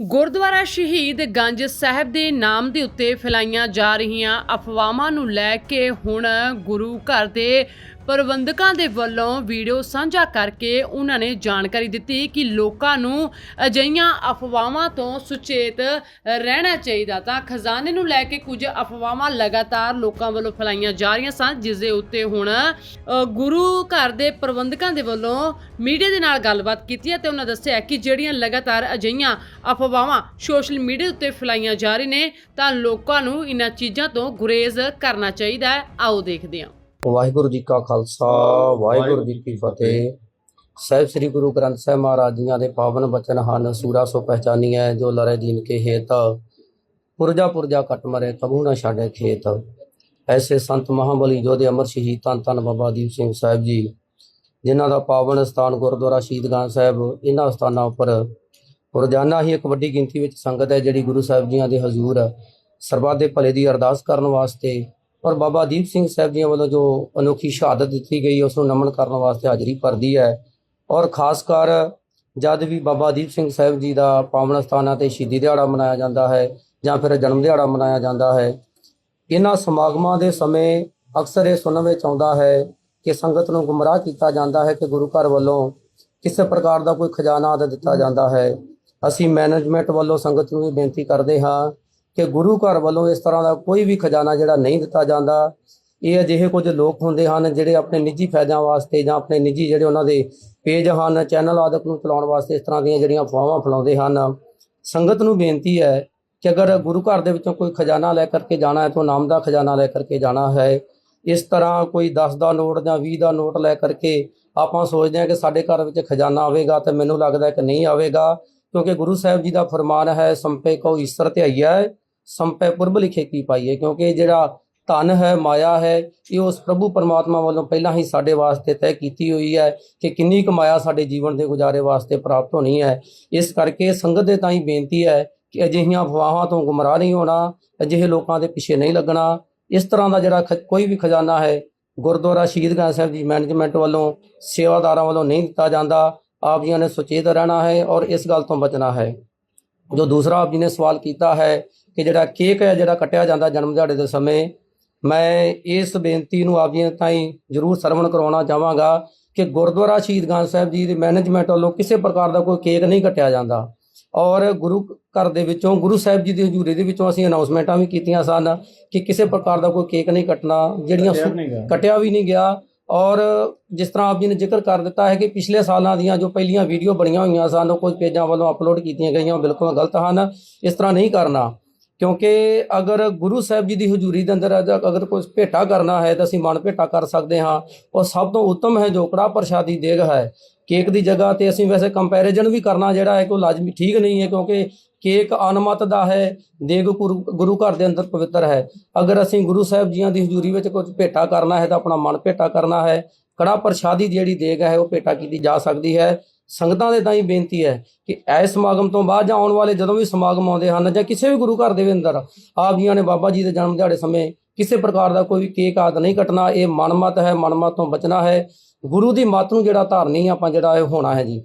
ਗੁਰਦੁਆਰਾ ਸ਼ਹੀਦ ਗੰਜ ਸਾਹਿਬ ਦੇ ਨਾਮ ਦੇ ਉੱਤੇ ਫੈਲਾਈਆਂ ਜਾ ਰਹੀਆਂ ਅਫਵਾਹਾਂ ਨੂੰ ਲੈ ਕੇ ਹੁਣ ਗੁਰੂ ਘਰ ਦੇ ਪ੍ਰਬੰਧਕਾਂ ਦੇ ਵੱਲੋਂ ਵੀਡੀਓ ਸਾਂਝਾ ਕਰਕੇ ਉਹਨਾਂ ਨੇ ਜਾਣਕਾਰੀ ਦਿੱਤੀ ਕਿ ਲੋਕਾਂ ਨੂੰ ਅਜਿਹੀਆਂ ਅਫਵਾਹਾਂ ਤੋਂ ਸੁਚੇਤ ਰਹਿਣਾ ਚਾਹੀਦਾ ਤਾਂ ਖਜ਼ਾਨੇ ਨੂੰ ਲੈ ਕੇ ਕੁਝ ਅਫਵਾਹਾਂ ਲਗਾਤਾਰ ਲੋਕਾਂ ਵੱਲੋਂ ਫੈਲਾਈਆਂ ਜਾ ਰਹੀਆਂ ਸਨ, ਜਿਸ ਦੇ ਉੱਤੇ ਹੁਣ ਗੁਰੂ ਘਰ ਦੇ ਪ੍ਰਬੰਧਕਾਂ ਦੇ ਵੱਲੋਂ ਮੀਡੀਆ ਦੇ ਨਾਲ ਗੱਲਬਾਤ ਕੀਤੀ ਹੈ ਤੇ ਉਹਨਾਂ ਦੱਸਿਆ ਕਿ ਜਿਹੜੀਆਂ ਲਗਾਤਾਰ ਅਜਿਹੀਆਂ ਅਫਵਾਹਾਂ ਸੋਸ਼ਲ ਮੀਡੀਆ ਉੱਤੇ ਫੈਲਾਈਆਂ ਜਾ ਰਹੀਆਂ ਨੇ ਤਾਂ ਲੋਕਾਂ ਨੂੰ ਇਹਨਾਂ ਚੀਜ਼ਾਂ ਤੋਂ ਗੁਰੇਜ਼ ਕਰਨਾ ਚਾਹੀਦਾ ਹੈ। ਆਓ ਦੇਖਦੇ ਹਾਂ। ਵਾਹਿਗੁਰੂ ਜੀ ਕਾ ਖਾਲਸਾ, ਵਾਹਿਗੁਰੂ ਜੀ ਕੀ ਫਤਿਹ। ਸਾਹਿਬ ਸ੍ਰੀ ਗੁਰੂ ਗ੍ਰੰਥ ਸਾਹਿਬ ਮਹਾਰਾਜ ਜੀਆਂ ਦੇ ਪਾਵਨ ਬਚਨ ਹਨ, ਸੂਰਾ ਸੋ ਪਹਿਚਾਨੀਐ ਜੋ ਲਰੇ ਦੀਨ ਕੇ ਹੇਤ, ਪੁਰਜਾ ਪੁਰਜਾ ਕਟ ਮਰੇ ਕਬੂ ਨਾ ਛਾੜੇ ਖੇਤ। ਐਸੇ ਸੰਤ ਮਹਾਬਲੀ ਜੋਧੇ ਅਮਰ ਸ਼ਹੀਦ ਧੰਨ ਧੰਨ ਬਾਬਾ ਦੀਪ ਸਿੰਘ ਸਾਹਿਬ ਜੀ, ਜਿਨ੍ਹਾਂ ਦਾ ਪਾਵਨ ਸਥਾਨ ਗੁਰਦੁਆਰਾ ਸ਼ਹੀਦਗਾਂ ਸਾਹਿਬ ਇਹਨਾਂ ਸਥਾਨਾਂ ਉੱਪਰ ਰੋਜ਼ਾਨਾ ਹੀ ਇੱਕ ਵੱਡੀ ਗਿਣਤੀ ਵਿੱਚ ਸੰਗਤ ਹੈ, ਜਿਹੜੀ ਗੁਰੂ ਸਾਹਿਬ ਜੀਆਂ ਦੇ ਹਜ਼ੂਰ ਸਰਬੱਤ ਦੇ ਭਲੇ ਦੀ ਅਰਦਾਸ ਕਰਨ ਵਾਸਤੇ ਔਰ ਬਾਬਾ ਦੀਪ ਸਿੰਘ ਸਾਹਿਬ ਜੀ ਵੱਲੋਂ ਜੋ ਅਨੋਖੀ ਸ਼ਹਾਦਤ ਦਿੱਤੀ ਗਈ, ਉਸ ਨੂੰ ਨਮਨ ਕਰਨ ਵਾਸਤੇ ਹਾਜ਼ਰੀ ਭਰਦੀ ਹੈ। ਔਰ ਖਾਸ ਕਰ ਜਦ ਵੀ ਬਾਬਾ ਦੀਪ ਸਿੰਘ ਸਾਹਿਬ ਜੀ ਦਾ ਪਾਵਨ ਸਥਾਨਾਂ ਤੇ ਸ਼ਹੀਦੀ ਦਿਹਾੜਾ ਮਨਾਇਆ ਜਾਂਦਾ ਹੈ ਜਾਂ ਫਿਰ ਜਨਮ ਦਿਹਾੜਾ ਮਨਾਇਆ ਜਾਂਦਾ ਹੈ, ਇਹਨਾਂ ਸਮਾਗਮਾਂ ਦੇ ਸਮੇਂ ਅਕਸਰ ਇਹ ਸੁਣਨ ਵਿੱਚ ਆਉਂਦਾ ਹੈ ਕਿ ਸੰਗਤ ਨੂੰ ਗੁੰਮਰਾਹ ਕੀਤਾ ਜਾਂਦਾ ਹੈ ਕਿ ਗੁਰੂ ਘਰ ਵੱਲੋਂ ਕਿਸੇ ਪ੍ਰਕਾਰ ਦਾ ਕੋਈ ਖਜ਼ਾਨਾ ਦਿੱਤਾ ਜਾਂਦਾ ਹੈ। ਅਸੀਂ ਮੈਨੇਜਮੈਂਟ ਵੱਲੋਂ ਸੰਗਤ ਨੂੰ ਵੀ ਬੇਨਤੀ ਕਰਦੇ ਹਾਂ ਕਿ ਗੁਰੂ ਘਰ ਵੱਲੋਂ ਇਸ ਤਰ੍ਹਾਂ ਦਾ ਕੋਈ ਵੀ ਖਜ਼ਾਨਾ ਜਿਹੜਾ ਨਹੀਂ ਦਿੱਤਾ ਜਾਂਦਾ, ਇਹ ਅਜਿਹੇ ਕੁਝ ਲੋਕ ਹੁੰਦੇ ਹਨ ਜਿਹੜੇ ਆਪਣੇ ਨਿੱਜੀ ਫਾਇਦਿਆਂ ਵਾਸਤੇ ਜਾਂ ਆਪਣੇ ਨਿੱਜੀ ਜਿਹੜੇ ਉਹਨਾਂ ਦੇ ਪੇਜ ਹਨ, ਚੈਨਲ ਆਦਿਕ ਨੂੰ ਚਲਾਉਣ ਵਾਸਤੇ ਇਸ ਤਰ੍ਹਾਂ ਦੀਆਂ ਜਿਹੜੀਆਂ ਅਫਵਾਹਾਂ ਫੈਲਾਉਂਦੇ ਹਨ। ਸੰਗਤ ਨੂੰ ਬੇਨਤੀ ਹੈ ਕਿ ਅਗਰ ਗੁਰੂ ਘਰ ਦੇ ਵਿੱਚੋਂ ਕੋਈ ਖਜ਼ਾਨਾ ਲੈ ਕਰਕੇ ਜਾਣਾ ਹੈ, ਤਾਂ ਨਾਮ ਦਾ ਖਜ਼ਾਨਾ ਲੈ ਕਰਕੇ ਜਾਣਾ ਹੈ। ਇਸ ਤਰ੍ਹਾਂ ਕੋਈ 10 ਦਾ ਨੋਟ ਜਾਂ 20 ਦਾ ਨੋਟ ਲੈ ਕਰਕੇ ਆਪਾਂ ਸੋਚਦੇ ਹਾਂ ਕਿ ਸਾਡੇ ਘਰ ਵਿੱਚ ਖਜ਼ਾਨਾ ਆਵੇਗਾ ਤੇ ਮੈਨੂੰ ਲੱਗਦਾ ਕਿ ਨਹੀਂ ਆਵੇਗਾ, ਕਿਉਂਕਿ ਗੁਰੂ ਸਾਹਿਬ ਜੀ ਦਾ ਫਰਮਾਨ ਹੈ, ਸੰਪੇ ਕੋ ਈਸ਼ਰ ਧਿਆਈਆ ਸੰਪੈ ਪੁਰਬ ਲਿਖੇ ਕੀ ਪਾਈਏ ਕਿਉਂਕਿ ਜਿਹੜਾ ਧਨ ਹੈ, ਮਾਇਆ ਹੈ, ਇਹ ਉਸ ਪ੍ਰਭੂ ਪਰਮਾਤਮਾ ਵੱਲੋਂ ਪਹਿਲਾਂ ਹੀ ਸਾਡੇ ਵਾਸਤੇ ਤੈਅ ਕੀਤੀ ਹੋਈ ਹੈ ਕਿ ਕਿੰਨੀ ਕੁ ਮਾਇਆ ਸਾਡੇ ਜੀਵਨ ਦੇ ਗੁਜ਼ਾਰੇ ਵਾਸਤੇ ਪ੍ਰਾਪਤ ਹੋਣੀ ਹੈ। ਇਸ ਕਰਕੇ ਸੰਗਤ ਦੇ ਤਾਈਂ ਬੇਨਤੀ ਹੈ ਕਿ ਅਜਿਹੀਆਂ ਅਫਵਾਹਾਂ ਤੋਂ ਗੁੰਮਰਾਹ ਨਹੀਂ ਹੋਣਾ, ਅਜਿਹੇ ਲੋਕਾਂ ਦੇ ਪਿੱਛੇ ਨਹੀਂ ਲੱਗਣਾ। ਇਸ ਤਰ੍ਹਾਂ ਦਾ ਜਿਹੜਾ ਖ- ਕੋਈ ਵੀ ਖਜ਼ਾਨਾ ਹੈ, ਗੁਰਦੁਆਰਾ ਸ਼ਹੀਦਗੰਜ ਸਾਹਿਬ ਦੀ ਮੈਨੇਜਮੈਂਟ ਵੱਲੋਂ, ਸੇਵਾਦਾਰਾਂ ਵੱਲੋਂ ਨਹੀਂ ਦਿੱਤਾ ਜਾਂਦਾ। ਆਪ ਜੀਆਂ ਨੇ ਸੁਚੇਤ ਰਹਿਣਾ ਹੈ ਔਰ ਇਸ ਗੱਲ ਤੋਂ ਬਚਣਾ ਹੈ। ਜੋ ਦੂਸਰਾ ਆਪ ਜੀ ਨੇ ਸਵਾਲ ਕੀਤਾ ਹੈ ਕਿ ਜਿਹੜਾ ਕੇਕ ਹੈ ਜਿਹੜਾ ਕੱਟਿਆ ਜਾਂਦਾ ਜਨਮ ਦਿਹਾੜੇ ਦੇ ਸਮੇਂ ਮੈਂ ਇਸ ਬੇਨਤੀ ਨੂੰ ਆਪ ਜੀ ਤਾਈਂ ਜਰੂਰ ਸਰਵਣ ਕਰਾਉਣਾ ਚਾਹਾਂਗਾ ਕਿ ਗੁਰਦੁਆਰਾ ਸ਼ਹੀਦਗੰਜ ਸਾਹਿਬ ਜੀ ਦੀ ਮੈਨੇਜਮੈਂਟ ਵੱਲੋਂ ਕਿਸੇ ਪ੍ਰਕਾਰ ਦਾ ਕੋਈ ਕੇਕ ਨਹੀਂ ਕੱਟਿਆ ਜਾਂਦਾ। ਔਰ ਗੁਰੂ ਘਰ ਦੇ ਵਿੱਚੋਂ ਗੁਰੂ ਸਾਹਿਬ ਜੀ ਦੀ ਹਜ਼ੂਰੀ ਦੇ ਵਿੱਚੋਂ ਅਸੀਂ ਅਨਾਉਂਸਮੈਂਟਾਂ ਵੀ ਕੀਤੀਆਂ ਸਨ ਕਿ ਕਿਸੇ ਪ੍ਰਕਾਰ ਦਾ ਕੋਈ ਕੇਕ ਨਹੀਂ ਕੱਟਣਾ ਜਿਹੜੀਆਂ ਕੱਟਿਆ ਵੀ ਨਹੀਂ ਗਿਆ। ਔਰ ਜਿਸ ਤਰ੍ਹਾਂ ਆਪ ਜੀ ਨੇ ਜ਼ਿਕਰ ਕਰ ਦਿੱਤਾ ਹੈ ਕਿ ਪਿਛਲੇ ਸਾਲਾਂ ਦੀਆਂ ਜੋ ਪਹਿਲੀਆਂ ਵੀਡੀਓ ਬਣੀਆਂ ਹੋਈਆਂ ਸਨ ਉਹ ਕੁਝ ਪੇਜਾਂ ਵੱਲੋਂ ਅਪਲੋਡ ਕੀਤੀਆਂ ਗਈਆਂ ਉਹ ਬਿਲਕੁਲ ਗਲਤ ਹਨ ਇਸ ਤਰ੍ਹਾਂ ਨਹੀਂ ਕਰਨਾ। ਕਿਉਂਕਿ ਅਗਰ ਗੁਰੂ ਸਾਹਿਬ ਜੀ ਦੀ ਹਜ਼ੂਰੀ ਦੇ ਅੰਦਰ ਅਗਰ ਕੋਈ ਭੇਟਾ ਕਰਨਾ ਹੈ ਤਾਂ ਅਸੀਂ ਮਨ ਭੇਟਾ ਕਰ ਸਕਦੇ ਹਾਂ। ਉਹ ਸਭ ਤੋਂ ਉੱਤਮ ਹੈ ਜੋ ਕੜਾ ਪ੍ਰਸ਼ਾਦੀ ਦੇਗ ਹੈ, ਕੇਕ ਦੀ ਜਗ੍ਹਾ ਤੇ ਅਸੀਂ ਵੈਸੇ ਕੰਪੈਰੀਜ਼ਨ ਵੀ ਕਰਨਾ ਜਿਹੜਾ ਹੈ ਕੋਈ ਲਾਜ਼ਮੀ ਠੀਕ ਨਹੀਂ ਹੈ ਕਿਉਂਕਿ ਕੇਕ ਅਨਮਤ ਦਾ ਹੈ, ਦੇਗ ਗੁਰੂ ਗੁਰੂ ਘਰ ਦੇ ਅੰਦਰ ਪਵਿੱਤਰ ਹੈ। ਅਗਰ ਅਸੀਂ ਗੁਰੂ ਸਾਹਿਬ ਜੀਆਂ ਦੀ ਹਜ਼ੂਰੀ ਵਿੱਚ ਕੁਝ ਭੇਟਾ ਕਰਨਾ ਹੈ ਤਾਂ ਆਪਣਾ ਮਨ ਭੇਟਾ ਕਰਨਾ ਹੈ। ਕੜਾ ਪ੍ਰਸ਼ਾਦੀ ਜਿਹੜੀ ਦੇਗ ਹੈ ਉਹ ਭੇਟਾ ਕੀਤੀ ਜਾ ਸਕਦੀ ਹੈ। ਸੰਗਤਾਂ ਦੇ ਤਾਈਂ ਬੇਨਤੀ ਹੈ ਕਿ ਐਸ ਸਮਾਗਮ ਤੋਂ ਬਾਅਦ ਜਾਂ ਆਉਣ ਵਾਲੇ ਜਦੋਂ ਵੀ ਸਮਾਗਮ ਆਉਂਦੇ ਹਨ ਜਾਂ ਕਿਸੇ ਵੀ ਗੁਰੂ ਘਰ ਦੇ ਅੰਦਰ ਆਪ ਜੀਆਂ ਨੇ ਬਾਬਾ ਜੀ ਦੇ ਜਨਮ ਦਿਹਾੜੇ ਸਮੇਂ ਕਿਸੇ ਪ੍ਰਕਾਰ ਦਾ ਕੋਈ ਕੇਕ ਆਦ ਨਹੀਂ ਕੱਟਣਾ, ਇਹ ਮਨਮਤ ਹੈ, ਮਨਮਤ ਤੋਂ ਬਚਣਾ ਹੈ। ਗੁਰੂ ਦੀ ਮੱਤ ਨੂੰ ਜਿਹੜਾ ਧਾਰਨੀ ਆਪਾਂ ਜਿਹੜਾ ਇਹ ਹੋਣਾ ਹੈ ਜੀ।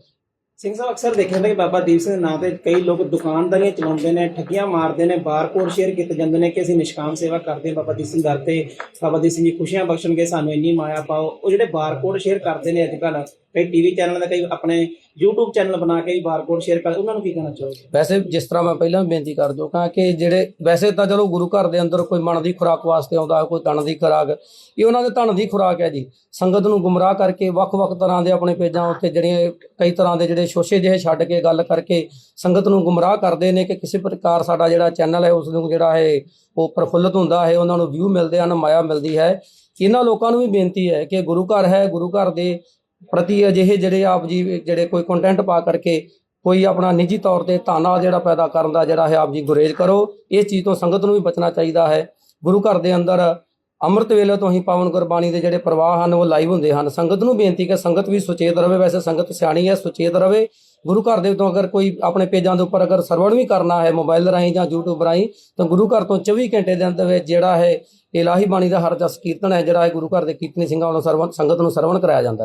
ਸਿੰਘ ਸਾਹਿਬ, ਅਕਸਰ ਦੇਖਿਆ ਜਾਂਦਾ ਕਿ ਬਾਬਾ ਦੀਪ ਸਿੰਘ ਦੇ ਨਾਂ ਤੇ ਕਈ ਲੋਕ ਦੁਕਾਨਦਾਰੀਆਂ ਚਲਾਉਂਦੇ ਨੇ, ਠੱਗੀਆਂ ਮਾਰਦੇ ਨੇ, ਬਾਰਕੋਡ ਸ਼ੇਅਰ ਕੀਤੇ ਜਾਂਦੇ ਨੇ ਕਿ ਅਸੀਂ ਨਿਸ਼ਕਾਮ ਸੇਵਾ ਕਰਦੇ ਹਾਂ, ਬਾਬਾ ਦੀਪ ਸਿੰਘ ਦਰ ਤੇ, ਬਾਬਾ ਦੀਪ ਸਿੰਘ ਜੀ ਖੁਸ਼ੀਆਂ ਬਖਸ਼ਣਗੇ, ਸਾਨੂੰ ਇੰਨੀ ਮਾਇਆ ਪਾਓ। ਉਹ ਜਿਹੜੇ ਬਾਰਕੋਡ ਸ਼ੇਅਰ ਕਰਦੇ ਨੇ ਅੱਜ ਕੱਲ੍ਹ ਕਈ ਟੀਵੀ ਚੈਨਲ ਦੇ ਕਈ ਆਪਣੇ YouTube ਚੈਨਲ ਬਣਾ ਕੇ ਬਾਰਕੋਡ ਸ਼ੇਅਰ ਕਰਦੇ ਉਹਨਾਂ ਨੂੰ ਕੀ ਕਹਿਣਾ ਚਾਹੋਗੇ? ਵੈਸੇ ਜਿਸ ਤਰ੍ਹਾਂ ਮੈਂ ਪਹਿਲਾਂ ਵੀ ਬੇਨਤੀ ਕਰ ਚੁੱਕਾ ਕਿ ਜਿਹੜੇ ਵੈਸੇ ਤਾਂ ਚਲੋ ਗੁਰੂ ਘਰ ਦੇ ਅੰਦਰ ਕੋਈ ਮਨ ਦੀ ਖੁਰਾਕ ਵਾਸਤੇ ਆਉਂਦਾ, ਕੋਈ ਤਨ ਦੀ ਖੁਰਾਕ, ਇਹ ਉਹਨਾਂ ਦੇ ਧਨ ਦੀ ਖੁਰਾਕ ਹੈ ਜੀ। ਸੰਗਤ ਨੂੰ ਗੁੰਮਰਾਹ ਕਰਕੇ ਵੱਖ-ਵੱਖ ਤਰ੍ਹਾਂ ਦੇ ਆਪਣੇ ਪੇਜਾਂ ਉੱਤੇ ਜਿਹੜੀਆਂ ਕਈ ਤਰ੍ਹਾਂ ਦੇ ਜਿਹੜੇ ਸ਼ੋਸ਼ੇ ਜਿਹੇ ਛੱਡ ਕੇ ਗੱਲ ਕਰਕੇ ਸੰਗਤ ਨੂੰ ਗੁੰਮਰਾਹ ਕਰਦੇ ਨੇ ਕਿ ਕਿਸੇ ਪ੍ਰਕਾਰ ਸਾਡਾ ਜਿਹੜਾ ਚੈਨਲ ਹੈ ਉਸ ਨੂੰ ਜਿਹੜਾ ਹੈ, ਉਹ ਪ੍ਰਫੁੱਲਤ ਹੁੰਦਾ ਹੈ, ਉਹਨਾਂ ਨੂੰ ਵਿਊ ਮਿਲਦੇ ਹਨ, ਮਾਇਆ ਮਿਲਦੀ ਹੈ। ਇਹਨਾਂ ਲੋਕਾਂ ਨੂੰ ਵੀ ਬੇਨਤੀ ਹੈ ਕਿ ਗੁਰੂ ਘਰ ਹੈ, ਗੁਰੂ ਘਰ ਦੇ ਪ੍ਰਤੀ ਅਜਿਹੇ ਜਿਹੜੇ ਆਪ ਜੀ ਜਿਹੜੇ ਕੋਈ ਕੰਟੈਂਟ ਪਾ ਕਰਕੇ ਕੋਈ ਆਪਣਾ ਨਿੱਜੀ ਤੌਰ ਤੇ ਤਾਨਾ ਜਿਹੜਾ ਪੈਦਾ ਕਰਨ ਦਾ ਜਿਹੜਾ ਹੈ ਆਪ ਜੀ ਗੁਰੇਜ਼ ਕਰੋ, ਇਸ ਚੀਜ਼ ਤੋਂ ਸੰਗਤ ਨੂੰ ਵੀ ਬਚਣਾ ਚਾਹੀਦਾ ਹੈ। ਗੁਰੂ ਘਰ ਦੇ ਅੰਦਰ ਅੰਮ੍ਰਿਤ ਵੇਲੇ ਤੋਂ ਹੀ ਪਾਵਨ ਗੁਰਬਾਣੀ ਦੇ ਜਿਹੜੇ ਪ੍ਰਵਾਹ ਹਨ, ਉਹ ਲਾਈਵ ਹੁੰਦੇ ਹਨ। ਸੰਗਤ ਨੂੰ ਬੇਨਤੀ ਕਿ ਸੰਗਤ ਵੀ ਸੁਚੇਤ ਰਹੇ। ਵੈਸੇ ਸੰਗਤ ਸਿਆਣੀ ਹੈ, ਸੁਚੇਤ ਰਹੇ। ਗੁਰੂ ਘਰ ਦੇ ਤੋਂ ਅਗਰ ਕੋਈ ਆਪਣੇ ਪੇਜਾਂ ਦੇ ਉੱਪਰ ਅਗਰ ਸਰਵਣ ਵੀ ਕਰਨਾ ਹੈ ਮੋਬਾਈਲ ਰਾਹੀਂ ਜਾਂ YouTube ਰਾਹੀਂ, ਤਾਂ ਗੁਰੂ ਘਰ ਤੋਂ 24 ਘੰਟੇ ਦੇ ਅੰਦਰ ਵਿੱਚ ਜਿਹੜਾ ਹੈ ਇਲਾਹੀ ਬਾਣੀ ਦਾ ਹਰ ਜਸ ਕੀਰਤਨ ਹੈ, ਜਿਹੜਾ ਹੈ ਗੁਰੂ ਘਰ ਦੇ ਕੀਰਤਨੀ ਸਿੰਘਾਂ ਵੱਲੋਂ ਸਰਵਣ, ਸੰਗਤ ਨੂੰ ਸਰਵਣ ਕਰਾਇਆ ਜਾਂਦਾ ਹੈ।